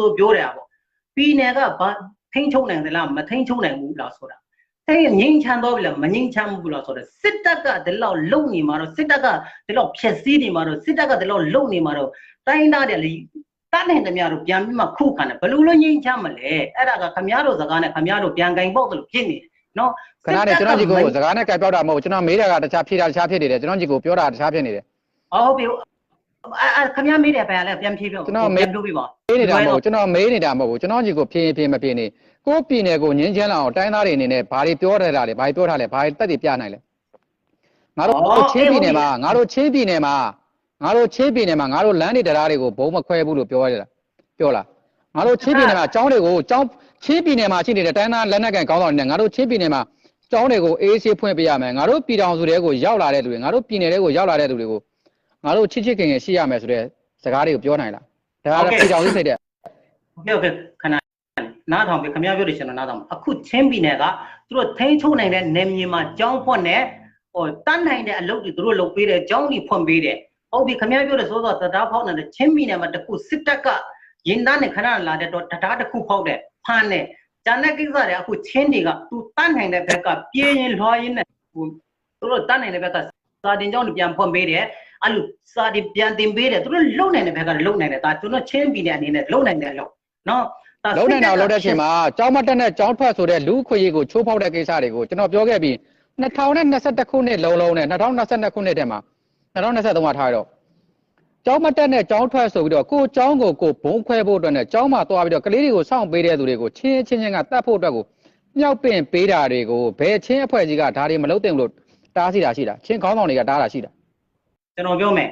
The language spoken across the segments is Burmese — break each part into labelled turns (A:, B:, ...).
A: ဆိုပြောတယ်ပေါ့ပြည်နယ်ကဘာထိန်းချုပ်နိုင်သလားမထိန်းချုပ်နိုင်ဘူးလားဆိုတာအဲ့ငိမ့်ချမ်းတော့ပြီလားမငိမ့်ချမ်းဘူးလားဆိုတော့စစ်တပ်ကဒီလောက်လုံနေမှာတော့စစ်တပ်ကဒီလောက်ဖြက်စီးနေမှာတော့စစ်တပ်ကဒီလောက်လုံနေမှာတော့တိုင်းသားတယ်လေတတ်နိုင်တယ်များတော့ပြန်ပြီးမှခုခံတယ်ဘယ်လိုလို့ငိမ့်ချမ်းမလဲအဲ့ဒါကခမရတို့စကားနဲ့ခမရတို့ပြန်ကင်ပေါ့လို့ဖြစ်နေတယ်နော်
B: ခဏနဲ့ကျွန်တော်ကြီးကိုစကားနဲ့ကြိုက်ပြောတာမဟုတ်ဘူးကျွန်တော်မေးတာကတခြားဖြေတာတခြားဖြစ်နေတယ်ကျွန်တော်ကြီးကိုပြောတာတခြားဖြစ်နေတယ်
A: ဟုတ်ပြီအဲ့အဲ့ ခမရမေးတယ်ပဲလည်းပြန်ဖြေပြော
B: ကျွန်တော်မေး
A: ပြန်ပြောပြပါ
B: မေးနေတာမဟုတ်ဘူးကျွန်တော်မေးနေတာမဟုတ်ဘူးကျွန်တော်ကြီးကိုဖြေရင်ဖြေမဖြေနေကိုပြည်နယ်ကိုငင်းချမ်းလာအောင်တိုင်းသားတွေအနေနဲ့ဘာတွေပြောထားတာလဲဘာတွေပြောထားလဲဘာတွေတက်တွေပြနိုင်လဲငါတို့ချင်းပြည်နယ်မှာငါတို့ချင်းပြည်နယ်မှာငါတို့ချင်းပြည်နယ်မှာငါတို့လမ်းတွေတရားတွေကိုဘုံမခွဲဘူးလို့ပြောရတယ်ပြောလားငါတို့ချင်းပြည်နယ်မှာကျောင်းတွေကိုကျောင်းချင်းပြည်နယ်မှာရှိနေတဲ့တိုင်းသားလက်နက်ကန်ကောင်းဆောင်တွေနဲ့ငါတို့ချင်းပြည်နယ်မှာကျောင်းတွေကိုအေးဆေးဖွင့်ပေးရမယ်ငါတို့ပြည်တော်စုတွေကိုရောက်လာတဲ့လူတွေငါတို့ပြည်နယ်တွေကိုရောက်လာတဲ့လူတွေကို ငါတို့ချစ်ချစ်ခင်ခင်ရှိရမယ်ဆိုတဲ့စကားတွေကိုပြောနိုင်လားဒါကတော့ပြည်တော်စိတ်တဲ့
A: ဟုတ်ကဲ့ဟုတ်ကဲ့ခဏနားထောင်ပြီခင်ဗျားပြောလို့ရှင်တော့နားထောင်အခုချင်းပြည်နယ်ကသူတို့ထိန်းချုပ်နိုင်တဲ့နယ်မြေမှာကြောင်းဖွင့်တဲ့ဟိုတန်းနိုင်တဲ့အလုပ်တွေသူတို့လုပ်ပေးတယ်ကြောင်းတွေဖွင့်ပေးတယ်ဟုတ်ပြီခင်ဗျားပြောတဲ့ဆိုတော့တရားဖောက်နေတဲ့ချင်းပြည်နယ်မှာတခုစစ်တပ်ကရင်သားနဲ့ခဏလာတဲ့တော့တရားတခုဖောက်တဲ့ဖမ်းတယ်ဂျန်တဲ့ကိစ္စတွေအခုချင်းတွေကသူတန်းနိုင်တဲ့ဘက်ကပြေးရင်လွှားရင်နဲ့ဟိုသူတို့တန်းနိုင်တဲ့ဘက်ကစာတင်ကြောင်းတွေပြန်ဖွင့်ပေးတယ် အဲ့လိုစာတွေပြန်တင်ပေးတယ်သူတို့လုံနိုင်တဲ့ဘက်ကလုံနိုင်တယ်ဒါကျွန်တော်ချင်းပြည်နယ်အနေနဲ့လုံနိုင်တယ်လို့နော်
B: လုံးနိုင်အောင်လုပ်တဲ့အချိန်မှာကျောင်းမတက်နဲ့ကျောင်းထွက်ဆိုတဲ့လူခွေကြီးကိုချိုးဖောက်တဲ့ကိစ္စတွေကိုကျွန်တော်ပြောခဲ့ပြီး2021ခုနှစ်လုံးလုံးနဲ့2022ခုနှစ်ထဲမှာ2023မှာထားရတော့ကျောင်းမတက်နဲ့ကျောင်းထွက်ဆိုပြီးတော့ကိုကျောင်းကိုကိုဘုံခွဲဖို့အတွက်နဲ့ကျောင်းမှာသွားပြီးတော့ကလေးတွေကိုစောင့်ပေးတဲ့သူတွေကိုချင်းချင်းချင်းကတတ်ဖို့အတွက်ကိုမြောက်ပင်ပေးတာတွေကိုဘယ်ချင်းအဖွဲ့ကြီးကဒါတွေမလုပ်သင့်ဘူးလို့တားစီတာရှိတာချင်းခေါင်းဆောင်တွေကတားတာရှိတာ
A: ကျွန်တော်ပြောမယ်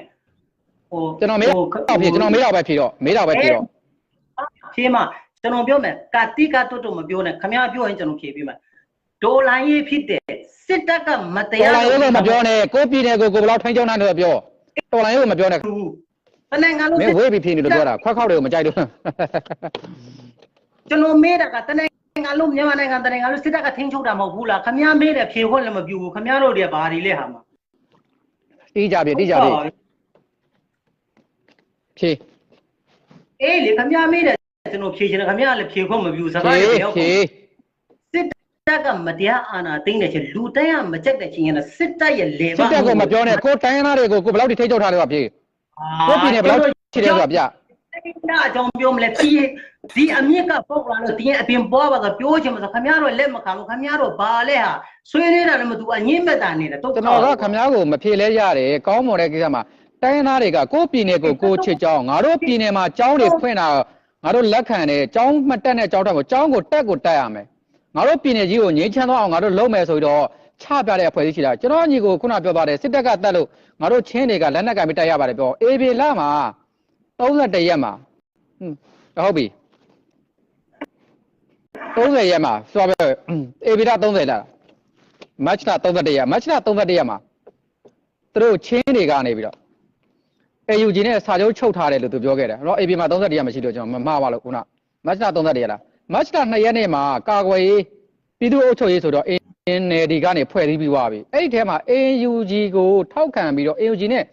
A: ဟို
B: ကျွန်တော်မေးတော့ဖြစ်ကျွန်တော်မေးတော့ပဲဖြစ်တော့မေးတော့ပဲဖြစ်တော့
A: ဖြေမှာကျွန်တော်ပြောမယ်ကာတိကတွတ်တော့မပြောနဲ့ခမရပြောရင်ကျွန်တော်ဖြေပြမယ်ဒေါ်လာရေးဖြစ်တဲ့စစ်တပ်ကမတ
B: တော်
A: ရား
B: လိုင်းရေးကိုမပြောနဲ့ကိုပြည်နယ်ကိုကိုဘယ်လောက်ထိုင်းကြောင်းနိုင်တယ်ပြောတော်လိုင်းရေးကိုမပြောနဲ့
A: ဘူးတနင်္ဂနွေလုံး
B: မင်းဝေးပြီးဖြစ်နေလို့ပြောတာခွက်ခောက်တွေကိုမကြိုက်လို့
A: ကျွန်တော်မေးတာကတနင်္ဂနွေလုံးမြန်မာနိုင်ငံတနင်္ဂနွေစစ်တပ်ကထိန်းချုပ်တာမဟုတ်ဘူးလားခမရမေးတယ်ဖြေခွင့်လည်းမပြုဘူးခမရတို့တွေကဘာတွေလဲဟာမှာ
B: တီးကြပြီတီးကြပြီဖြေ
A: အေးလေခမရမေးတယ်ကျွန်တော်ဖြေချင်တယ်ခမရလည်းဖြေခွင့်မပြုစကား
B: ဖြေ
A: တွေပြော
B: ဖြေ
A: စစ်တပ်ကမတရားအာဏာသိမ်းတဲ့ချင်းလူတိုင်းကမကြက်တဲ့ချင်းရင်စစ်တပ်ရဲ့လေ
B: စစ်တပ်ကိုမပြောနဲ့ကိုတိုင်းရင်းသားတွေကိုကိုဘယ်လောက်ထိထိချုပ်ထားလဲပါဖြေကိုပြည်နယ်ဘယ်လောက်ထိတယ်ဆိုတာပြ
A: ဒါအကြောင်းပြောမလဲဒီဒီအမြင့်ကပုတ်လာလို့ဒီအပြင်ပေါ်ပါတော့ပြောချင်မှာဆိုခမရတော့လက်မခံဘူးခမရတော့ဘာလဲဟာဆွေးနေတာလည်းမသူအငင်းမဲ့တာနေတယ်တော့
B: ကျွန်တော်ကခမ ्या ကိုမဖြေလဲရတယ်ကောင်းမွန်တဲ့ကိစ္စမှာတိုင်းရင်းသားတွေကကိုပြည်နယ်ကိုကိုချစ်ကြောင်းငါတို့ပြည်နယ်မှာကျောင်းတွေဖွင့်တာငါတို့လက်ခံတယ်ကျောင်းမတက်နဲ့ကျောင်းတက်ကိုကျောင်းကိုတက်ကိုတက်ရမယ်ငါတို့ပြည်နယ်ကြီးကိုငြိမ်းချမ်းသောအောင်ငါတို့လုပ်မယ်ဆိုပြီးတော့ချပြတဲ့အဖွဲ့အစည်းရှိတာကျွန်တော်ညီကိုခုနပြောသွားတယ်စစ်တပ်ကတက်လို့ငါတို့ချင်းတွေကလက်နက်ကင်ပြီးတက်ရပါတယ်ပြောအေဘေလာမှာ 31ရက်မှာဟွန်းဟုတ်ပြီ30ရက်မှာဆိုတော့အေဘေလာ30လာမတ်ချ်လာ31ရက်မတ်ချ်လာ31ရက်မှာသူတို့ချင်းတွေကနေပြီးတော့ AUG နဲ့စာချုပ်ချုပ်ထားတယ်လို့သူပြောခဲ့တယ်။တော့ AB မှာ31ရက်မရှိလို့ကျွန်တော်မမှားပါလို့ခုနမတ်ချ်လာ31ရက်လားမတ်ချ်လာ2ရက်နေ့မှာကာကွယ်ရေးပြည်သူ့အုပ်ချုပ်ရေးဆိုတော့ NLD ကနေဖွဲ့စည်းပြီးသွားပြီ။အဲ့ဒီထဲမှာ AUG ကိုထောက်ခံပြီးတော့ AUG နဲ့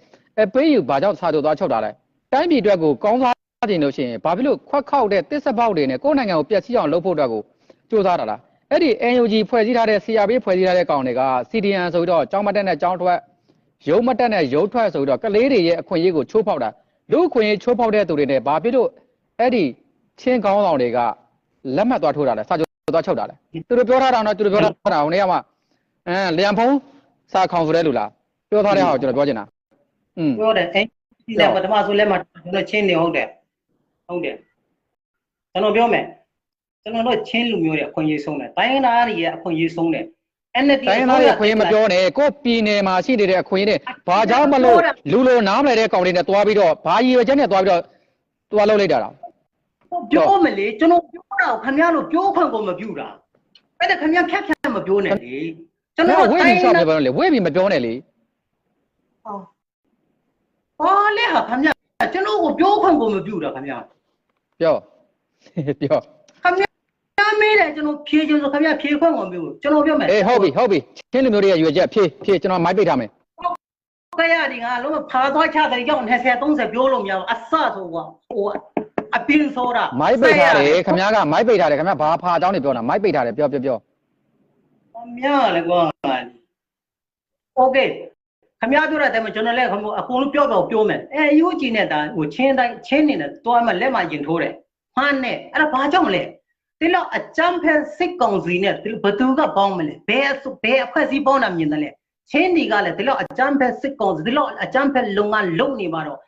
B: အပေးယူဘာကြောင့်စာချုပ်သွားချုပ်ထားလဲ။ တိုင်းပြည်အတွက်ကိုကောင်းစားခြင်းလို့ရှိရင်ဘာဖြစ်လို့ခွက်ခောက်တဲ့တစ်စပေါက်တွေနဲ့ကိုယ်နိုင်ငံကိုပျက်စီးအောင်လုပ်ဖို့အတွက်ကိုစူးစမ်းတာလား။အဲ့ဒီ NUG ဖွဲ့စည်းထားတဲ့ CRB ဖွဲ့စည်းထားတဲ့ကောင်တွေက CDN ဆိုပြီးတော့ចောင်းမတက်နဲ့ចောင်းထွက်ရုံးမတက်နဲ့ရုံးထွက်ဆိုပြီးတော့ကလေးတွေရဲ့အခွင့်အရေးကိုချိုးဖောက်တာလူအခွင့်အရေးချိုးဖောက်တဲ့သူတွေနဲ့ဘာဖြစ်လို့အဲ့ဒီချင်းကောင်းဆောင်တွေကလက်မှတ်သွားထိုးတာလဲစာချုပ်သွားချုပ်တာလဲသူတို့ပြောထားတာတော့သူတို့ပြောထားတာဟိုနေ့ကမှအမ်လျံဖုံးစာခေါင်ဆိုတဲ့လူလားပြောထားတဲ့ဟာကိုကျွန်တော်ပြောချင်တာอืม
A: ပြောတယ်အဲ့ ဒီလက်ပထမဆိုလက်မှာကျွန်တော်ချင်းနေဟုတ်တယ်ဟုတ်တယ်ကျွန်တော်ပြောမယ်ကျွန်တော်တို့ချင်းလူမျိုးတွေအခွင့်အရေးဆုံးတယ်တိုင်းသားတွေရဲ့အခွင့်အရေးဆုံးတယ် NLD
B: တိုင်းသားရဲ့အခွင့်အရေးမပြောနဲ့ကိုယ့်ပြည်နယ်မှာရှိနေတဲ့အခွင့်အရေးတွေဘာကြောင့်မလို့လူလိုနားမလဲတဲ့ကောင်တွေနဲ့တွားပြီးတော့ဘာရည်ရွယ်ချက်နဲ့တွားပြီးတော့တွားလုပ်လိုက်တာလား
A: ပြောမလေကျွန်တော်ပြောတာကိုခင်ဗျားတို့ပြောခွင့်ကိုမပြုတာအဲ့ဒါခင်ဗျားဖြတ်ဖြတ်မပြောနဲ့လေကျွန်
B: ကျွန်
A: တော်
B: တော်ဝေးပြီးရှောက်ပြပါလို့လေဝေးပြီးမပြောနဲ့လေ
A: ဘာလဲဟာခင်ဗျားကျွန်တော်ကိုပြောခွင့်ကိုမပြုတာခင်ဗျား
B: ပြောပြော
A: ခင်ဗျားမေးတယ်ကျွန်တော်ဖြေချင်ဆိုခင်ဗျားဖြေခွင့်ကိုမပြုဘူးကျွန်တော်ပြောမယ်
B: အေးဟုတ်ပြီဟုတ်ပြီချင်းလူမျိုးတွေရဲ့ရွေချက်ဖြည့်ဖြည့်ကျွန်တော်မိုက်ပိတ်ထားမယ်
A: ခရရဒီငါလုံးဝဖာသွားချတယ်ကြောင့်20 30ပြောလို့မရဘူးအဆဆိုကွာဟိုအပင်းဆိုတာ
B: မိုက်ပိတ်ထားတယ်ခင်ဗျားကမိုက်ပိတ်ထားတယ်ခင်ဗျားဘာဖာအကြောင်းတွေပြောတာမိုက်ပိတ်ထားတယ်ပြောပြောပြော။
A: များလေကွာ။ Okay ခမရပြောတဲ့အတိုင်းမှာကျွန်တော်လည်းခမအကုန်လုံးပြောတော့ပြောမယ်။အဲယူကြည့်နေတာဟိုချင်းတိုင်းချင်းနေတယ်တွားမှလက်မှရင်ထိုးတယ်။မှန်းနဲ့အဲ့ဒါဘာကြောင့်လဲ။ဒီလောက်အကြမ်းဖက်စစ်ကောင်စီနဲ့ဒီဘသူကပေါင်းမလဲ။ဘယ်ဘယ်အဖွဲ့အစည်းပေါင်းတာမြင်တယ်လဲ။ချင်းဒီကလည်းဒီလောက်အကြမ်းဖက်စစ်ကောင်စီဒီလောက်အကြမ်းဖက်လုံငန်းလုံနေမှာတော့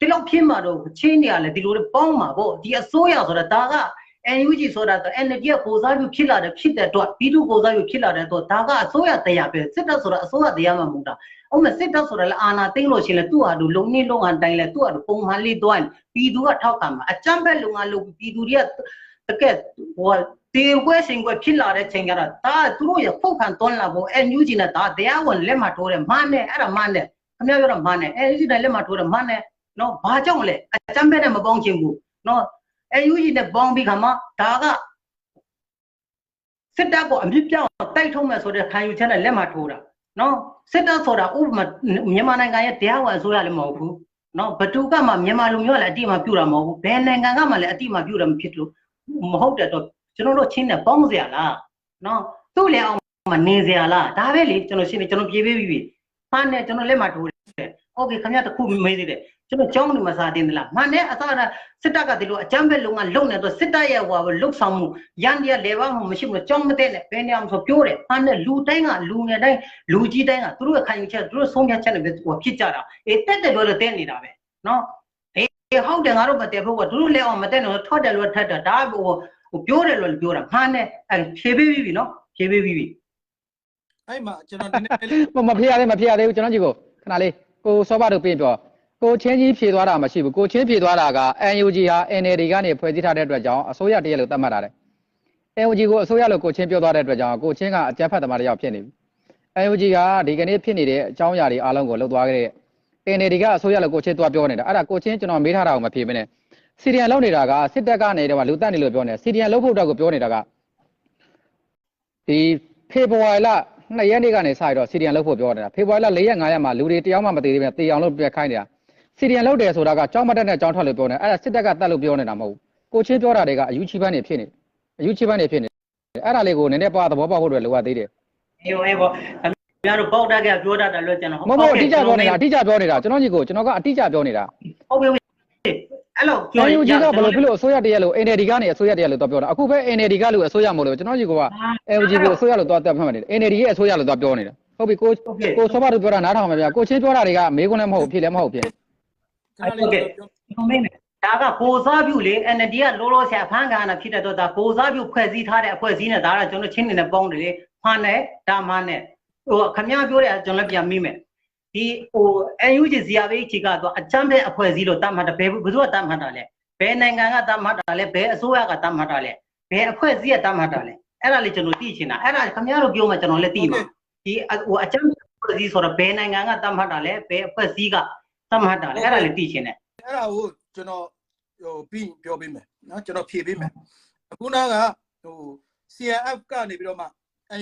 A: ဒီလောက်ဖြစ်မှာတော့ချင်းတွေကလည်းဒီလိုတွေပေါင်းမှာပေါ့ဒီအစိုးရဆိုတာဒါက NUG ဆိုတာတော့ NLD ကကိုစားပြုဖြစ်လာတဲ့ဖြစ်တဲ့အတွက်ပြည်သူကိုစားပြုဖြစ်လာတဲ့အတွက်ဒါကအစိုးရတရားပဲစစ်တပ်ဆိုတာအစိုးရတရားမှမဟုတ်တာ။ အောင်မစစ်တပ်ဆိုတာလည်းအာဏာသိမ်းလို့ရှိရင်လည်းသူ့ဟာသူလုံနေလုံအောင်တိုင်းလဲသူ့ဟာသူပုံမှန်လေးသွားရင်ပြည်သူကထောက်ခံမှာအကြမ်းဖက်လုံငါလုံပြည်သူတွေကတကယ်ဟိုတေခွဲရှင်ခွဲဖြစ်လာတဲ့ချိန်ကျတော့ဒါသူတို့ရဖုတ်ခံတွန်းလာဖို့ NUG နဲ့ဒါတရားဝင်လက်မှတ်ထိုးတယ်မှန်းနဲ့အဲ့ဒါမှန်းနဲ့ခင်ဗျားပြောတော့မှန်းနဲ့ NUG နဲ့လက်မှတ်ထိုးတယ်မှန်းနဲ့နော်ဘာကြောင့်လဲအကြမ်းဖက်နဲ့မပေါင်းချင်ဘူးနော် AUG နဲ့ပေါင်းပြီးခါမှဒါကစစ်တပ်ကိုအမြင့်ပြောင်းတိုက်ထုံးမယ်ဆိုတဲ့ခံယူချက်နဲ့လက်မှတ်ထိုးတာ နော်စစ်တပ်ဆိုတာဥပမာမြန်မာနိုင်ငံရဲ့တရားဝင်အစိုးရလည်းမဟုတ်ဘူးနော်ဘသူကမှမြန်မာလူမျိုးကလည်းအတိအမှပြုတာမဟုတ်ဘူးဘယ်နိုင်ငံကမှလည်းအတိအမှပြုတာမဖြစ်လို့မဟုတ်တဲ့တော့ကျွန်တော်တို့ချင်းနဲ့ပေါင်းစရာလားနော်သူ့လည်းအောင်မနေစရာလားဒါပဲလေကျွန်တော်ရှင်းနေကျွန်တော်ပြေးပေးပြီဖားနဲ့ကျွန်တော်လက်မှတ်ထိုးတယ် โอเคခင်ဗျားတခုမေးသေးတယ်ကျွန်တော်ကြောင်းနေမစားတင်သလားမှန်တယ်အစားစစ်တပ်ကဒီလိုအကြမ်းဖက်လုံကလုံနေတော့စစ်တပ်ရဲ့ဟိုလှုပ်ဆောင်မှုရန်ရလေဘာမှမရှိဘူးကြောင်းမတဲ့နဲ့ဘယ်နေအောင်ဆိုပြောတယ်မှန်တယ်လူတိုင်းကလူငယ်တိုင်းလူကြီးတိုင်းကသူတို့ရဲ့ခံယူချက်သူတို့ဆုံးဖြတ်ချက်နဲ့ပဲဟိုဖြစ်ကြတာအေးတက်တယ်လို့လည်းတဲ့နေတာပဲနော်အေးဟုတ်တယ်ငါတို့မတည်ဖို့ကသူတို့လည်းအောင်မတဲ့နဲ့ထော့တယ်လို့ထက်တာဒါဟိုဟိုပြောတယ်လို့ပြောတာမှန်တယ်အဲဖြေပေးပြီနော်ဖြေပေးပြီ
C: အဲ့မှာကျွန်တော်နည်းနည်းလေး
B: မမဖြေရသေးမဖြေရသေးဘူးကျွန်တော်ကြည့်ကိုခဏလေး ကိုစောဘတို့ပြင်ပြောကိုချင်းကြီးဖြေသွားတာမရှိဘူးကိုချင်းဖြေသွားတာက NUG ဟာ NLD ကနေဖွဲ့စည်းထားတဲ့အတွက်ကြောင့်အစိုးရတရက်လို့သတ်မှတ်ထားတယ် NUG ကိုအစိုးရလို့ကိုချင်းပြောသွားတဲ့အတွက်ကြောင့်ကိုချင်းကအကြမ်းဖက်သမားတစ်ယောက်ဖြစ်နေပြီ NUG ကဒီကနေ့ဖြစ်နေတဲ့အကြောင်းအရာတွေအားလုံးကိုလှုပ်သွားခဲ့တဲ့ NLD ကအစိုးရလို့ကိုချင်းသွားပြောနေတာအဲ့ဒါကိုချင်းကျွန်တော်မေးထားတာကိုမဖြေမနဲ့စီရီယန်လောက်နေတာကစစ်တပ်ကနေတော့လူတက်နေလို့ပြောနေစီရီယန်လောက်ဖို့အတွက်ကိုပြောနေတာကဒီဖေဖော်ဝါရီလ 2ရက်နေ့ကနေစရတော့စီရီယန်လောက်ဖို့ပြောနေတာဖေဖော်ဝါရီလ4ရက်5ရက်မှာလူတွေတယောက်မှမသေးသေးပဲတေအောင်လို့ပြခိုင်းနေတာစီရီယန်လောက်တယ်ဆိုတာကကြောင်းမတက်နဲ့ကြောင်းထွက်လို့ပြောနေအဲ့ဒါစစ်တပ်ကတက်လို့ပြောနေတာမဟုတ်ဘူးကိုချင်းပြောတာတွေကအယူချီပန်းနေဖြစ်နေအယူချီပန်းနေဖြစ်နေအဲ့ဒါလေးကိုနည်းနည်းပါသဘောပေါက်ဖို့အတွက်လိုအပ်သေးတယ်
A: အေးအေးပေါ့ခင်ဗျားတို့ပေါက်တက်ကပြောတတ်တယ်လို့ကျွန်တော်
B: မဟုတ်ဘူးအတိအကျပြောနေတာအတိအကျပြောနေတာကျွန်တော်ကြီးကိုကျွန်တော်ကအတိအကျပြောနေတာ
A: ဟုတ်ပြီ အဲ့လို
B: ကျွန်တော်ကြီးကဘယ်လိုဖြစ်လို့အစိုးရတရက်လို့ NLD ကနေအစိုးရတရက်လို့တော့ပြောတာအခုပဲ NLD ကလို့အစိုးရမဟုတ်လို့ကျွန်တော်ကြီးက LG ကိုအစိုးရလို့တော့တက်ဖတ်မှနေတယ် NLD ရဲ့အစိုးရလို့တော့ပြောနေတာဟုတ်ပြီကိုကိုစောဘတို့ပြောတာနားထောင်မှာဗျာကိုချင်းပြောတာတွေကမေးခွန်းလည်းမဟုတ်ဖြစ်လည်းမဟုတ်ဖြစ်
C: ခဏလေးကျွန်တော်ပြော
A: မင်းဒါကကိုစားပြုလေ NLD ကလောလောဆယ်အဖမ်းခံရတာဖြစ်တဲ့တော့ဒါကိုစားပြုဖွဲ့စည်းထားတဲ့အဖွဲ့အစည်းနဲ့ဒါကကျွန်တော်ချင်းနေနဲ့ပေါင်းတယ်လေမှန်တယ်ဒါမှန်တယ်ဟိုခမရပြောတဲ့ကျွန်တော်လည်းပြန်မိမယ် ဒီဟို NUG ZRBH ကတော့အချမ်းပဲအဖွဲ့အစည်းလို့တတ်မှတ်တယ်ဘယ်ဘယ်သူကတတ်မှတ်တာလဲဘယ်နိုင်ငံကတတ်မှတ်တာလဲဘယ်အစိုးရကတတ်မှတ်တာလဲဘယ်အဖွဲ့အစည်းကတတ်မှတ်တာလဲအဲ့ဒါလေးကျွန်တော်သိချင်တာအဲ့ဒါခမရတို့ပြောမှကျွန်တော်လည်းသိမှာဒီဟိုအချမ်းအဖွဲ့အစည်းဆိုတော့ဘယ်နိုင်ငံကတတ်မှတ်တာလဲဘယ်အဖွဲ့အစည်းကတတ်မှတ်တာလဲအဲ့ဒါလေးသိချင်တယ်
C: အဲ့ဒါကိုကျွန်တော်ဟိုပြီးပြောပေးမယ်နော်ကျွန်တော်ဖြေပေးမယ်အခုနကဟို CNF ကနေပြီးတော့မှ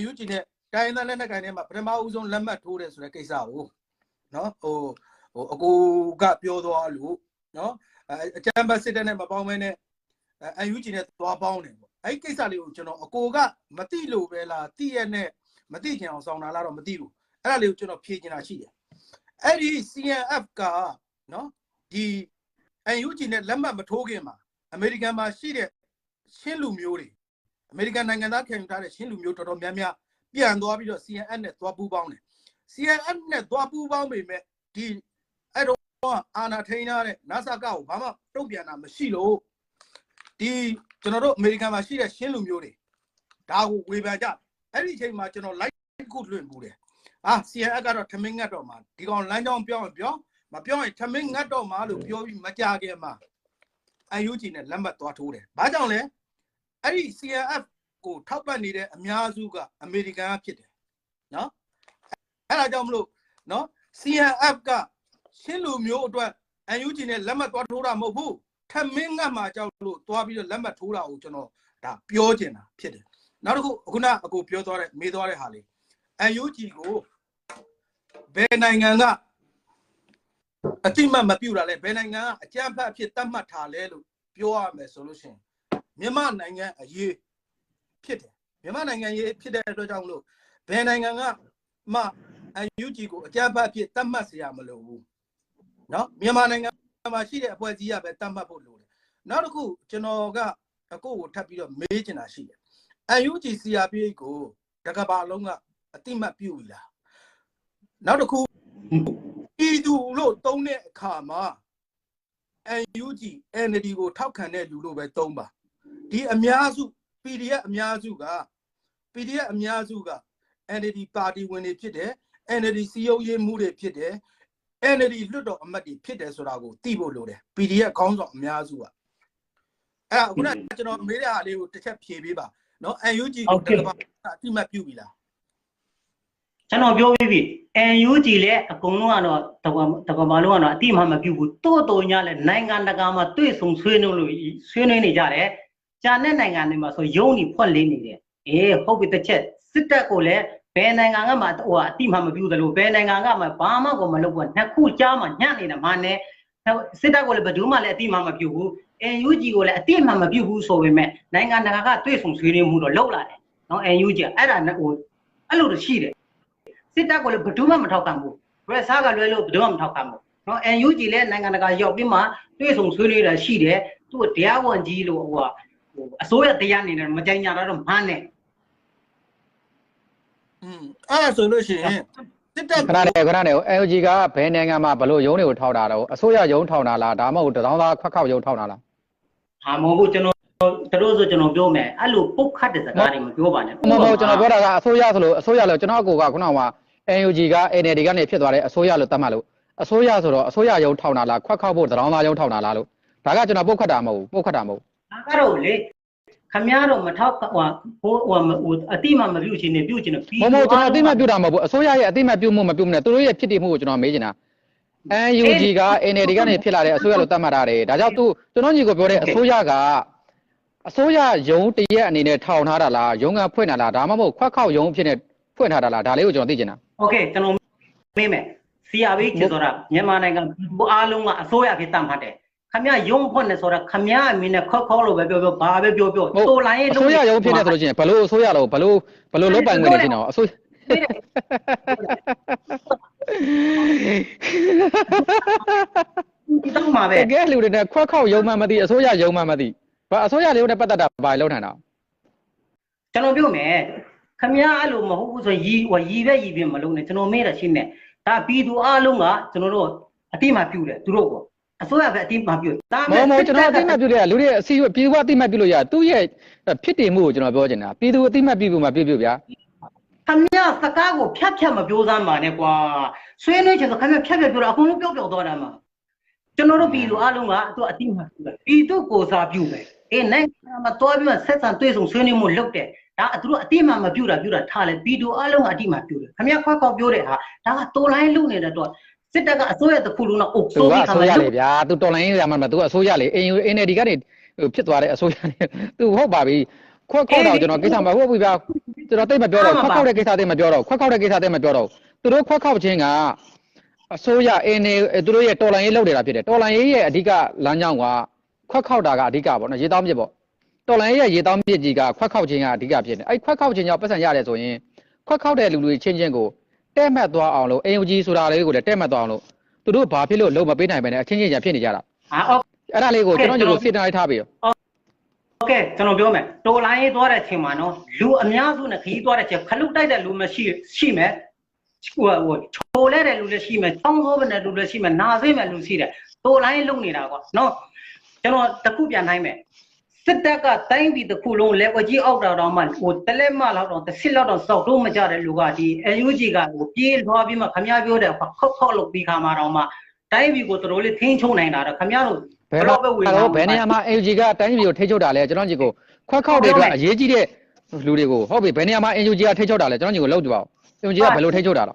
C: UNG နဲ့တိုင်းသားလက်နက်ကိုင်ထဲမှာပထမဦးဆုံးလက်မှတ်ထိုးတယ်ဆိုတဲ့ကိစ္စကို နော်ဟိုဟိုအကူကပြောသွားလို့နော်အကြမ်းဖက်စစ်တပ်နဲ့မပေါင်းမဲနဲ့ UNG နဲ့သွားပေါင်းတယ်ပေါ့အဲ့ဒီကိစ္စလေးကိုကျွန်တော်အကိုကမသိလို့ပဲလားသိရနဲ့မသိချင်အောင်ဆောင်တာလားတော့မသိဘူးအဲ့ဒါလေးကိုကျွန်တော်ဖြေချင်တာရှိတယ်အဲ့ဒီ CNF ကနော်ဒီ UNG နဲ့လက်မှတ်မထိုးခင်မှာအမေရိကန်မှာရှိတဲ့ရှင်းလူမျိုးတွေအမေရိကန်နိုင်ငံသားခံယူထားတဲ့ရှင်းလူမျိုးတော်တော်များများပြန်သွားပြီးတော့ CNN နဲ့သွားပူးပေါင်းတယ် CNN နဲ့သွားပူးပေါင်းပေမဲ့ဒီအဲ့တော့အာနာထိန်းထားတဲ့ NASA ကကိုဘာမှတုံ့ပြန်တာမရှိလို့ဒီကျွန်တော်တို့အမေရိကန်မှာရှိတဲ့ရှင်းလူမျိုးတွေဒါကိုဝေဖန်ကြအဲ့ဒီအချိန်မှာကျွန်တော် live ခုလွှင့်ပူတယ်အာ CNN ကတော့ထမင်းငတ်တော့မှာဒီကောင်လမ်းကြောင်းပြောင်းရင်ပြောင်းမပြောရင်ထမင်းငတ်တော့မှာလို့ပြောပြီးမကြခင်မှာ UNG နဲ့လက်မှတ်သွားထိုးတယ်။ဘာကြောင့်လဲ။အဲ့ဒီ CNF ကိုထောက်ပံ့နေတဲ့အများစုကအမေရိကန်ကဖြစ်တယ်။နော်။ အဲ့ဒါကြောင့်မလို့နော် CNF ကရှင်းလူမျိုးအတွက် UNG နဲ့လက်မှတ်သွားထိုးတာမဟုတ်ဘူး။ထမင်းငတ်မှာကြောက်လို့သွားပြီးတော့လက်မှတ်ထိုးတာကိုကျွန်တော်ဒါပြောချင်တာဖြစ်တယ်။နောက်တစ်ခုခုနအကိုပြောသွားတဲ့မေးသွားတဲ့ဟာလေး UNG ကိုဘယ်နိုင်ငံကအတိမတ်မပြူတာလဲဘယ်နိုင်ငံကအကြမ်းဖက်အဖြစ်တတ်မှတ်ထားလဲလို့ပြောရမယ်ဆိုလို့ရှိရင်မြန်မာနိုင်ငံအရေးဖြစ်တယ်မြန်မာနိုင်ငံရေးဖြစ်တဲ့အတွက်ကြောင့်မလို့ဘယ်နိုင်ငံက မှအန်ယူဂျီကိုအကြမ်းဖက်ဖြစ်တတ်မှတ်စရာမလိုဘူးနော်မြန်မာနိုင်ငံမှာရှိတဲ့အဖွဲ့အစည်းကပဲတတ်မှတ်ဖို့လိုတယ်နောက်တစ်ခုကျွန်တော်ကအကိုကိုထပ်ပြီးတော့မေးချင်တာရှိတယ်အန်ယူဂျီ CRPH ကိုတကဘာလုံးကအတိမတ်ပြုပြီလားနောက်တစ်ခုပြည်သူလို့တုံးတဲ့အခါမှာ NUG NLD ကိုထောက်ခံတဲ့လူလို့ပဲတုံးပါဒီအများစု PDF အများစုက PDF အများစုက NLD ပါတီဝင်တွေဖြစ်တယ် NLD စီယုံရေးမှုတွေဖြစ်တယ် NLD လွတ်တော်အမတ်တွေဖြစ်တယ်ဆိုတာကိုသိဖို့လိုတယ် PDF ခေါင်းဆောင်အများစုကအဲ့ဒါခုနကကျွန်တော်မေးတဲ့ဟာလေးကိုတစ်ချက်ဖြေပေးပါနော် UNG ကိုတကဘာအတိမတ်ပြုပြီလား
A: ကျွန်တော်ပြောပြီးပြီ NUG လည်းအကုန်လုံးကတော့တကွာတကွာမလုံးကတော့အတိမမပြုတ်ဘူးတိုးတိုညလည်းနိုင်ငံတကာမှာတွေ့ဆုံဆွေးနွေးလို့ဆွေးနွေးနေကြတယ်ဂျာနဲ့နိုင်ငံတွေမှာဆိုယုံနေဖွက်လေးနေတယ်အေးဟုတ်ပြီတစ်ချက် စစ်တပ်ကိုလည်းဘယ်နိုင်ငံကမှဟိုအတိမမပြုတ်တယ်လို့ဘယ်နိုင်ငံကမှဘာမှကိုမလုပ်ဘူးနှစ်ခုကြားမှညံ့နေတာမှနဲ့စစ်တပ်ကိုလည်းဘယ်သူမှလည်းအတိမမပြုတ်ဘူး NUG ကိုလည်းအတိမမပြုတ်ဘူးဆိုပေမဲ့နိုင်ငံတကာကတွေ့ဆုံဆွေးနွေးမှုတော့လုပ်လာတယ်နော် NUG အဲ့ဒါဟိုအဲ့လိုတော့ရှိတယ်စစ်တပ်ကိုလည်းဘယ်သူမှမထောက်ခံဘူး။ရက်စားကလွဲလို့ဘယ်သူမှမထောက်ခံဘူး။နော် NUG လည်းနိုင်ငံတကာရောက်ပြီးမှတွေ့ဆုံဆွေးနွေးတာရှိတယ်။သူ့တရားဝန်ကြီးလို့ဟိုဟာဟိုအစိုးရတရားနေတယ်မကြိုင်ညာတော့မှန်းတယ်
C: อืม အဲ့ဒါဆိုလို့ရှိရင်စစ်တပ်
B: ခဏနေခဏနေ LG ကဘယ်နိုင်ငံမှာဘလို့ရုံးတွေကိုထောက်တာတော့အစိုးရရုံးထောက်တာလားဒါမှမဟုတ်တထောင်သားခွက်ခောက်ရုံးထောက်တာလား။
A: ဟာမဟုတ်ဘူးကျွန်တော်တို့ဆိုကျွန်တော်ပြောမယ်အဲ့လိုပုတ်ခတ်တဲ့စကားတွေမပြောပါနဲ့
B: မဟုတ်ဘူးကျွန်တော်ပြောတာကအစိုးရဆိုလို့အစိုးရလို့ကျွန်တော်အကိုကခုနက NUG က NLD ကနေဖြစ်သွားတဲ့အစိုးရလို့သတ်မှတ်လို့အစိုးရဆိုတော့အစိုးရရုံးထောက်တာလားခွက်ခောက်ဖို့တထောင်သားရုံးထောက်တာလားလို့ဒါကကျွန်တော်ပုတ်ခတ်တာမဟုတ်ဘူးပုတ်ခတ်တာမဟုတ်
A: ဒါကတော့လေ ခမည်းတော်မထောက်ဟိုဟိုဟိုအတိမမပြုတ်ချင်းနေပြုတ်ချင်းနေပြီး
B: ဘူးမဟုတ်မဟုတ်ကျွန်တော်အတိမတ်ပြုတာမဟုတ်ဘူးအစိုးရရဲ့အတိမတ်ပြုမှုမပြုမှုနဲ့သူတို့ရဲ့ဖြစ်တည်မှုကိုကျွန်တော်မေးချင်တာ NUG က NLD ကနေဖြစ်လာတဲ့အစိုးရလို့သတ်မှတ်တာတယ်ဒါကြောင့်သူကျွန်တော်ညီကိုပြောတဲ့အစိုးရကအစိုးရရုံးတရက်အနေနဲ့ထောင်ထားတာလားရုံးကဖွင့်တာလားဒါမှမဟုတ်ခွက်ခောက်ရုံးဖြစ်နေဖွင့်ထားတာလားဒါလေးကိုကျွန်တော်သိချင်တာ
A: โอเคကျွန်တော်မေးမယ် CRB ချစ်ဆိုတာမြန်မာနိုင်ငံပြည်သူအားလုံးကအစိုးရဖြစ်တတ်မှတ်တယ်ခ မရယုံဖွင့်နေဆိုတာခမရအမင်းနဲ့ခောက်ခောက်လို့ပဲပြောပြောဘာပဲပြောပြောတိုလိုင်းရဲ့
B: အစိုးရရုံးဖြစ်နေဆိုလို့ရှိရင်ဘလို့အစိုးရလို့ဘလို့ဘလို့လုတ်ပိုင်ခွင့်နေချင်တော့အစိုး
A: ဒီတော့မှာပဲ
B: တကယ်လူတွေနဲ့ခွက်ခောက်ရုံးမှမသိအစိုးရရုံးမှမသိဘာအစိုးရလေးနဲ့ပတ်သက်တာဘာလုံးထန်တာ
A: ကျွန်တော်ပြောမယ်ခမရအဲ့လိုမဟုတ်ဘူးဆိုရီဟိုရီပဲရီပြမလုံးနဲ့ကျွန်တော်မေးတာရှင်းတယ်ဒါပြည်သူအားလုံးကကျွန်တော်တို့အတိမပြုတယ်သူတို့က အစိုးရပဲအတိမပြုဒါ
B: မဟုတ်မဟုတ်ကျွန်တော်အတိမတ်ပြုလို့ရလူတွေအစီပြည်သူကအတိမတ်ပြုလို့ရသူ့ရဲ့ဖြစ်တည်မှုကိုကျွန်တော်ပြောချင်တာပြည်သူအတိမတ်ပြုဖို့မှပြုပြုဗျာ
A: ခမရစကားကိုဖြတ်ဖြတ်မပြောစမ်းပါနဲ့ကွာဆွေးနွေးချင်ဆိုခမရဖြတ်ဖြတ်ပြောတာအကုန်လုံးပြောပြောသွားတာမှာကျွန်တော်တို့ပြည်သူအားလုံးကသူအတိမပြုတယ်ပြည်သူကိုစားပြုတယ်အေးနိုင်ငံမှာတွားပြီးမှဆက်ဆံတွေ့ဆုံဆွေးနွေးမှုလုပ်တယ်ဒါသူတို့အတိမမပြုတာပြုတာထားလဲပြည်သူအားလုံးကအတိမပြုတယ်ခမရခွက်ခွက်ပြောတဲ့ဟာဒါကတိုလိုင်းလုံနေတဲ့တော့ စစ်တပ်ကအစိုးရတစ်ခုလုံးတော့အုပ်
B: သူ
A: စိုး
B: က
A: ပြီး
B: အ
A: ခမ
B: စိုးရ
A: ရ
B: လေဗျာသူတော်လိုင်းရမှာမသူကအစိုးရလေအင်ယူ NLD ကနေဖြစ်သွားတဲ့အစိုးရလေသူဟုတ်ပါပြီခွက်ခောက်တော့ကျွန်တော်ကိစ္စမဟုတ်ဘူးဗျာကျွန်တော်တိတ်မပြောတော့ခွက်ခောက်တဲ့ကိစ္စတိတ်မပြောတော့ခွက်ခောက်တဲ့ကိစ္စတိတ်မပြောတော့သူတို့ခွက်ခောက်ခြင်းကအစိုးရအင်းနေသူတို့ရဲ့တော်လိုင်းရေးလုပ်နေတာဖြစ်တယ်တော်လိုင်းရေးရဲ့အဓိကလမ်းကြောင်းကခွက်ခောက်တာကအဓိကပေါ့နော်ရေတောင်းပြစ်ပေါ့တော်လိုင်းရဲ့ရေတောင်းပြစ်ကြီးကခွက်ခောက်ခြင်းကအဓိကဖြစ်တယ်အဲ့ခွက်ခောက်ခြင်းကြောင့်ပတ်စံရတယ်ဆိုရင်ခွက်ခောက်တဲ့လူတွေချင်းချင်းကို တဲ့မှတ်သွားအောင်လို့ AUG ဆိုတာလေးကိုလည်းတဲ့မှတ်သွားအောင်လို့သူတို့ဘာဖြစ်လို့လုံးမပေးနိုင်ပဲနဲ့အချင်းချင်းညာဖြစ်နေကြတာ
A: ဟာအော်
B: အဲ့ဒါလေးကိုကျွန်တော်တို့စစ်တိုင်းထားပြီးတော့
A: โอเคကျွန်တော်ပြောမယ်တိုလိုင်းရေးသွားတဲ့အချိန်မှာနော်လူအများစုနဲ့ခရီးသွားတဲ့အချိန်ခလုတ်တိုက်တဲ့လူမရှိရှိမယ်ဟိုဟိုချိုလဲတဲ့လူလည်းရှိမယ်ချောင်းဆိုးတဲ့လူလည်းရှိမယ်နာသိမဲ့လူရှိတယ်တိုလိုင်းလုံနေတာကွာနော်ကျွန်တော်တခုပြန်နိုင်မယ် စစ်တပ်ကတိုင်းပြည်တစ်ခုလုံးလက်ဝကြီးအောက်တာတော့မှဟိုတလက်မလောက်တော့တစ်စစ်လောက်တော့စောက်တော့မကြတဲ့လူကဒီ UNG ကဟိုပြေးလွှားပြီးမှခမရပြောတဲ့ခောက်ခောက်လုပ်ပြီးခါမှာတော့မှတိုင်းပြည်ကိုတော်တော်လေးထိန်းချုပ်နိုင်တာတော့ခမရတို့
B: ဘယ်တော့ဘယ်နေရာမှာ AUG ကတိုင်းပြည်ကိုထိချုပ်တာလဲကျွန်တော်ညီကိုခွက်ခောက်တွေအတွက်အရေးကြီးတဲ့လူတွေကိုဟုတ်ပြီဘယ်နေရာမှာ AUG ကထိချုပ်တာလဲကျွန်တော်ညီကိုလောက်ကြပါဦး AUG ကဘယ်လိုထိချုပ်တာလဲ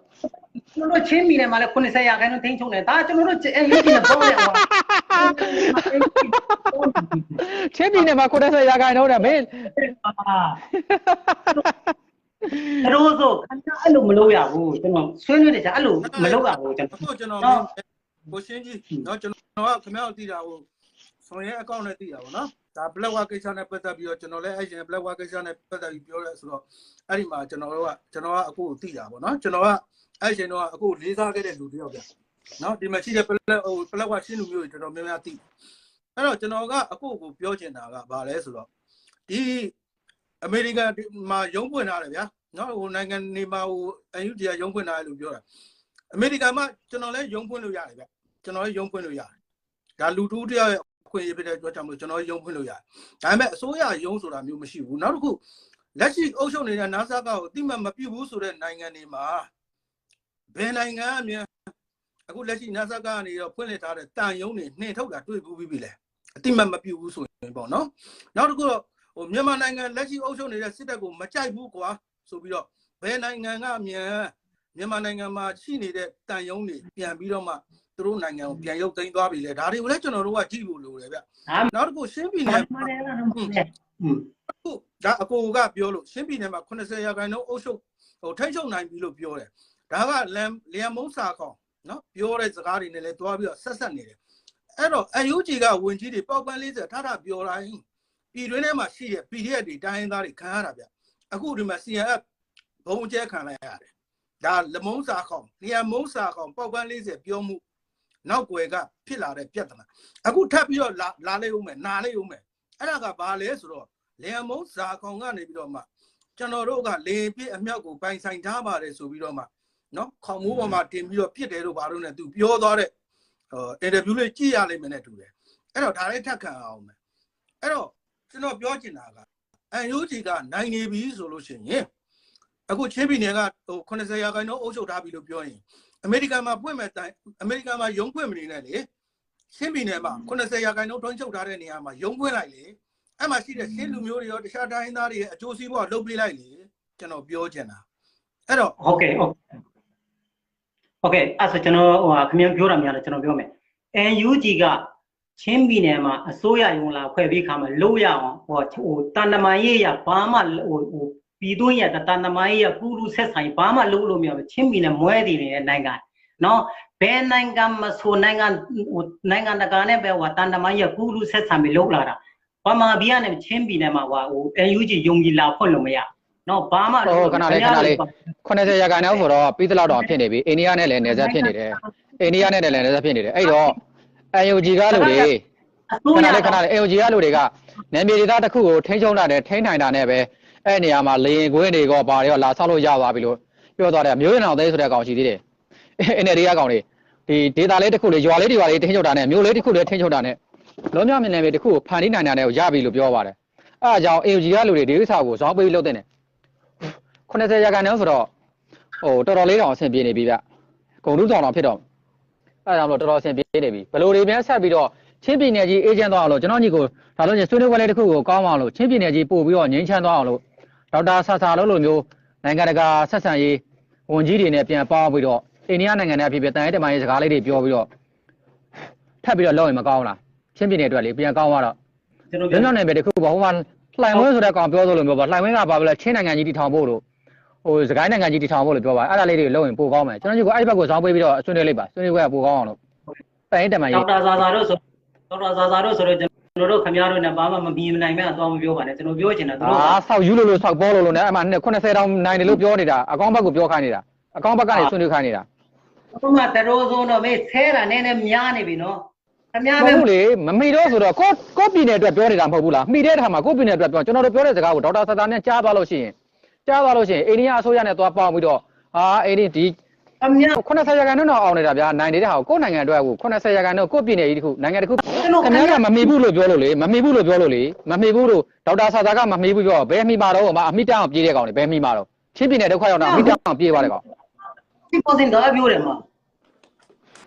A: ကျွန်တော်တို့ချင်းမီနယ်မှာလည်း80ရာခိုင်နှုန်းထိန်းချုပ်နေဒါကျွန်တော်တို့အဲရေးပြီးတော့ပေါ့ရအောင်
B: ချင်းမီနယ်မှာ80ရာခိုင်နှုန်းတာမင်း
A: အဲ့လိုဆိုခဏအဲ့လိုမလုပ်ရဘူးကျွန်တော်ဆွေးနွေးတယ်ကြာအဲ့လိုမလုပ်ရဘူးကျွန်တော်
C: ကျွန်တော်ကိုရှင်းကြီးနော်ကျွန်တော်ကခင်ဗျားတို့သိတာကိုဆွန်ရဲအကောင့်နဲ့သိတာပေါ့နော်ဒါ black war ကိစ္စနဲ့ပတ်သက်ပြီးတော့ကျွန်တော်လည်းအရင် black war ကိစ္စနဲ့ပတ်သက်ပြီးပြောရဲဆိုတော့အဲ့ဒီမှာကျွန်တော်တို့ကကျွန်တော်ကအခုသိတာပေါ့နော်ကျွန်တော်က အဲ့ရှင်တော့အခုလေးစားခဲ့တဲ့လူတယောက်ပြန်နော်ဒီမှာရှိတဲ့ black ဟို black work ရှင်းလူမျိုးတွေတော်တော်များများသိအဲ့တော့ကျွန်တော်ကအခုကိုပြောချင်တာကဘာလဲဆိုတော့ဒီအမေရိကန်မှာရုံးပွင့်ထားတယ်ဗျာနော်ဟိုနိုင်ငံနေမှာဟိုအန်ယူတီကရုံးပွင့်ထားတယ်လို့ပြောတာအမေရိကန်မှာကျွန်တော်လည်းရုံးပွင့်လို့ရတယ်ဗျကျွန်တော်လည်းရုံးပွင့်လို့ရတယ်ဒါလူတူတယောက်ရဲ့အခွင့်အရေးဖြစ်တဲ့အတွက်ကြောင့်မို့ကျွန်တော်ရုံးဖွင့်လို့ရတယ်။ဒါပေမဲ့အစိုးရရုံးဆိုတာမျိုးမရှိဘူး။နောက်တစ်ခုလက်ရှိအုပ်ချုပ်နေတဲ့ NASA ကောအတိမတ်မပြုတ်ဘူးဆိုတဲ့နိုင်ငံတွေမှာ ဘယ်နိုင်ငံအမြင်အခုလက်ရှိ NASA ကနေတော့ဖွင့်လှစ်ထားတဲ့တန်ယုံတွေနှင်ထုတ်တာတွေ့ဘူးပြီလေ။အတိမတ်မပြုတ်ဘူးဆိုရင်ပေါ့နော်။နောက်တစ်ခုတော့ဟိုမြန်မာနိုင်ငံလက်ရှိအုပ်ချုပ်နေတဲ့စစ်တပ်ကိုမကြိုက်ဘူးကွာဆိုပြီးတော့ဘယ်နိုင်ငံကအမြင်မြန်မာနိုင်ငံမှာရှိနေတဲ့တန်ယုံတွေပြန်ပြီးတော့မှသူတို့နိုင်ငံကိုပြန်ရုပ်သိမ်းသွားပြီလေဒါတွေကိုလည်းကျွန်တော်တို့ကကြည့်ဖို့လိုတယ်ဗျ
A: ဒါ
C: နောက်တစ်ခုရှင်းပြည်
A: မှ
C: နယ်
A: န်ပါတယ်လားတော့ဟုတ်တယ်อืม
C: အခုဒါအကိုကပြောလို့ရှင်းပြည်နယ်မှာ80ရာခိုင်နှုန်းအုပ်ချုပ်ဟိုထိတ်ချုပ်နိုင်ပြီလို့ပြောတယ် ဒါကလမ်လျံမုံစာကောင်နော်ပြောတဲ့စကားတွေနဲ့လည်းတွားပြီးတော့ဆက်ဆက်နေတယ်အဲ့တော့အယူဂျီကဝင်ကြီးတွေပေါက်ပန်း40ထားတာပြောတိုင်းပြည်တွင်းထဲမှာရှိတဲ့ PDF တွေတိုင်းရင်းသားတွေခံရတာဗျအခုဒီမှာ CNF ဘုံကျဲခံလိုက်ရတယ်ဒါလမုံစာကောင်လျံမုံစာကောင်ပေါက်ပန်း40ပြောမှုနောက်ွယ်ကဖြစ်လာတဲ့ပြဿနာအခုထပ်ပြီးတော့လာလာလိုက်ဦးမယ်နာလိုက်ဦးမယ်အဲ့ဒါကဘာလဲဆိုတော့လျံမုံဇာကောင်ကနေပြီးတော့မှကျွန်တော်တို့ကလေပြည့်အမြောက်ကိုပိုင်ဆိုင်ထားပါတယ်ဆိုပြီးတော့မှ နော်ခေါင်မိုးပေါ်မှာတင်ပြီးတော့ပြစ်တယ်လို့ဘာလို့လဲသူပြောသွားတဲ့ဟိုအင်တာဗျူးလေးကြည့်ရလိမ့်မယ်နဲ့တူတယ်အဲ့တော့ဒါလေးထပ်ခံအောင်မယ်အဲ့တော့ကျွန်တော်ပြောချင်တာကအန်ယူဂျီကနိုင်နေပြီဆိုလို့ရှိရင်အခုချင်းပြည်နယ်ကဟို80ရာခိုင်နှုန်းအုပ်ချုပ်ထားပြီလို့ပြောရင်အမေရိကန်မှာပွင့်မဲ့တိုင်အမေရိကန်မှာရုံးပွင့်မနေနဲ့လေချင်းပြည်နယ်မှာ80ရာခိုင်နှုန်းထွန်းချုပ်ထားတဲ့နေရာမှာရုံးပွင့်လိုက်လေအဲ့မှာရှိတဲ့ရှင်းလူမျိုးတွေရောတခြားတိုင်းသားတွေရဲ့အကျိုးစီးပွားလုပ်ပေးလိုက်လေကျွန်တော်ပြောချင်တာအဲ့တော့
A: ဟုတ်ကဲ့ဟုတ် ဟုတ်ကဲ့အဲ့ဆိုကျွန်တော်ဟိုဟာခင်ဗျားပြောတာများတယ်ကျွန်တော်ပြောမယ် NUG ကချင်းပြည်နယ်မှာအစိုးရယုံလာဖွဲ့ပြီးခါမှာလို့ရအောင်ဟိုဟိုတန်တမာရေးရဘာမှဟိုဟိုပြည်သွင်းရတန်တမာရေးရကူလူဆက်ဆိုင်ဘာမှလုပ်လို့မရဘူးချင်းပြည်နယ်မွဲတည်နေတဲ့နိုင်ငံနော်ဘယ်နိုင်ငံမဆိုနိုင်ငံဟိုနိုင်ငံတကာနဲ့ပဲဟိုတန်တမာရေးရကူလူဆက်ဆိုင်ပြီးလုပ်လာတာဘာမှဘီကနေချင်းပြည်နယ်မှာဟိုဟို NUG ယုံကြည်လာဖွင့်လို့မရ နော်ဘာမှ
B: ဟုတ်ခဏလေးခဏလေး80ရာခိုင်နှုန်းဆိုတော့ပြီးသလောက်တော့ဖြစ်နေပြီအိန္ဒိယနဲ့လည်းနယ်စပ်ဖြစ်နေတယ်အိန္ဒိယနဲ့လည်းနယ်စပ်ဖြစ်နေတယ်အဲ့တော့ AUG ကလူတွေ
A: အ
B: ခ
A: စိုး
B: ဏ
A: ရ
B: လေးခဏလေး AUG ကလူတွေကနယ်မြေဒေသတစ်ခုကိုထိန်းချုပ်လာတယ်ထိန်းနိုင်တာနဲ့ပဲအဲ့နေရာမှာလေရင်ခွင်းတွေကဘာတွေကလာဆောက်လို့ရသွားပြီလို့ပြောသွားတယ်မျိုးရင်အောင်သိဆိုတဲ့ကောင်ရှိသေးတယ်အဲ့နယ်တွေကကောင်တွေဒီဒေတာလေးတစ်ခုလေးရွာလေးတွေရွာလေးထိန်းချုပ်တာနဲ့မျိုးလေးတစ်ခုလေးထိန်းချုပ်တာနဲ့လုံးမြမြင်နယ်မြေတစ်ခုကိုဖန်တီးနိုင်တာနဲ့ရပြီလို့ပြောပါတယ်အဲ့အကြောင်း AUG ကလူတွေဒီဥစ္စာကိုဇောင်းပေးလုပ်တဲ့တယ် 80ရာခိုင်နှုန်းဆိုတော့ဟိုတော်တော်လေးတော့အဆင်ပြေနေပြီဗျဂုံလူဆောင်တော့ဖြစ်တော့အဲ့ဒါကြောင့်မလို့တော်တော်အဆင်ပြေနေပြီဘယ်လိုတွေများဆက်ပြီးတော့ချင်းပြည်နယ်ကြီးအေဂျင့်သွားအောင်လို့ကျွန်တော်ညီကိုဒါလို့ချင်းဆွေးနွေးပွဲလေးတစ်ခုကိုကောင်းအောင်လို့ချင်းပြည်နယ်ကြီးပို့ပြီးတော့ငြိမ်းချမ်းသွားအောင်လို့ဒေါက်တာဆာဆာလို့လိုမျိုးနိုင်ငံတကာဆက်ဆံရေးဝန်ကြီးတွေနဲ့ပြန်ပေါင်းပြီးတော့အိန္ဒိယနိုင်ငံနဲ့ဖြစ်ဖြစ်တန်ရဲတမန်ရေးစကားလေးတွေပြောပြီးတော့ထပ်ပြီးတော့လုပ်ရင်မကောင်းလားချင်းပြည်နယ်အတွက်လေပြန်ကောင်းသွားတော့
A: ကျွန်တော်
B: ညညနယ်ပဲတခုပေါ့ဟိုမှာလှိုင်ဝင်းဆိုတဲ့ကောင်ပြောသလိုမျိုးပေါ့လှိုင်ဝင်းကဘာပဲလဲချင်းနိုင်ငံကြီးတည်ထောင်ဖို့လို့ ဟိုစကိုင်းနိုင်ငံကြီးတည်ထောင်ဖို့လို့ပြောပါအဲ့ဒါလေးတွေလုပ်ရင်ပိုကောင်းမယ်ကျွန်တော်ညီကအဲ့ဘက်ကိုဇောင်းပေးပြီးတော့ဆွေးနွေးလိုက်ပါဆွေးနွေးပွဲကပိုကောင်းအောင်လို့တန်ရင်တမန်
A: ဒေါ
B: ကြီး
A: က်တာဇာဇာတို့ဆိုဒေါက်တာဇာဇာတို့ဆိုတော့ကျွန်တော်တို့ခင်ဗျားတို့နဲ့ဘာမှမမြင်နိုင်မဲ့အသွားမပြောပါနဲ့ကျွန်တော်ပြောချင်တာသူတို့
B: အာဆောက်ယူလို့လို့ဆောက်ပေါ်လို့လို့နဲ့အဲ့မှာ80တောင်နိုင်တယ်လို့ပြောနေတာအကောင့်ဘက်ကိုပြောခိုင်းနေတာအကောင့်ဘက်ကနေဆွေးနွေးခိုင်းနေတာ
A: ဘုမတရိုးစုံတော့မေးဆဲတာနည်းနည်းများနေပြီနော်ခင်ဗျား
B: မ
A: ပဲ
B: ဟုတ်လေမမိတော့ဆိုတော့ကိုကိုပြည်နယ်အတွက်ပြောနေတာမဟုတ်ဘူးလားမိတဲ့အခါမှာကိုပြည်နယ်အတွက်ပြောကျွန်တော်တို့ပြောတဲ့စကားကိုဒေါက်တာဆာတာနဲ့ကြားသွားလို့ရှိရင် ကြားသွားလို့ရှိရင်အိန္ဒိယအစိုးရနဲ့သွားပေါင်းပြီးတော့ဟာအိန္ဒိဒီ
A: ခင်ဗျား
B: 80ရာခိုင်နှုန်းတော့အောင်နေတာဗျာနိုင်နေတဲ့ဟာကိုကိုယ့်နိုင်ငံအတွက်ကို80ရာခိုင်နှုန်းကိုယ့်ပြည်နယ်ကြီးတစ်ခုနိုင်ငံတစ်ခု
A: ကျွန်တော်
B: ခင်
A: ခင်
B: ဗျား
A: ဗျား
B: ကမမီဘူးလို့ပြောလို့လေမမီဘူးလို့ပြောလို့လေမမီဘူးလို့ဒေါက်တာဆာတာကမမီဘူးပြောဘယ်မိမှာတော့အမိတောင်ပြေးတဲ့ကောင်တွေဘယ်မိမှာတော့ချင်းပြည်နယ်ဒုက္ခရောက်တာအမိတောင်ပြေးသွားတဲ့ကောင်
A: ဒီပေါ်စင်တော့ပြောတယ်မှာ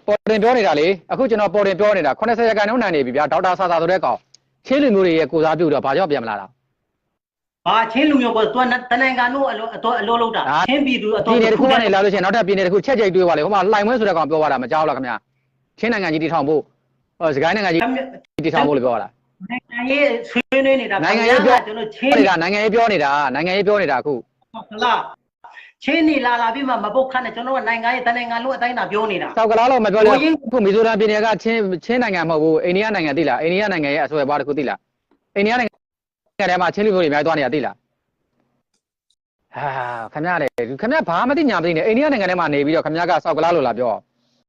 B: ပေါ်တင်ပြောနေတာလေအခုကျွန်တော်ပေါ်တင်ပြောနေတာ80ရာခိုင်နှုန်းနိုင်နေပြီဗျာဒေါက်တာဆာတာဆိုတဲ့ကောင်ချင်းလူမျိုးတွေရဲ့ကိုစားပြုတော့ဘာကြောင့်ပြန်မလာတာ
A: ဘာချင်းလူမျိုးပေါ်သူကတနိုင်ငံတို့အလိုအတော်အလိုလောက်တာချင်းပြည်သူအတော်
B: ပြည်နယ်တစ်ခုကနေလာလို့ရှိရင်နောက်ထပ်ပြည်နယ်တစ်ခုချက်ချိတ်တွေးပါလေဟိုမှာလှိုင်ဝဲဆိုတဲ့ကောင်ပြောသွားတာမကြောက်လားခင်ဗျာချင်းနိုင်ငံကြီးတည်ထောင်ဖို့ဟိုစကိုင်းနိုင်ငံကြီးတည်ထောင်ဖို့လို့ပြောတာ
A: နိုင်ငံရေးဆွေးနွေးနေတာ
B: နိုင်ငံရေးပြော
A: ကျွန်တော်ချ
B: ပြော
A: င်း
B: နေတာနိုင်ငံရေးပြောနေတာနိုင်ငံရေးပြောနေတာအခု
A: ဟလားချချင်းနေလာလာပြီးမှမပုတ်ခတ်နဲ့ကျွန်တော်ကနိုင်ငံရေးတနိုင်ငံလုံးအတိုင်းတာပြောနေတာ
B: ဆောက်ကလားလို့မပြောလဲ
A: ကိုရင်း
B: ခုမီဇိုရမ်ပြည်နယ်ကချင်းချင်းနိုင်ငံမဟုတ်ဘူးအိန္ဒိယနိုင်ငံသိလားအိန္ဒိယနိုင်ငံရဲ့အဆွဲပွားတစ်ခုသိလားအိန္ဒိယနိုင်ငံ ထဲမှာချင်းလူမျိုးတွေအများကြီးသွားနေတာသိလားဟာခင်ဗျားလေခင်ဗျားဘာမသိညာမသိနေအိန္ဒိယနိုင်ငံထဲမှာနေပြီးတော့ခင်ဗျားကဆောက်ကလားလို့လာပြော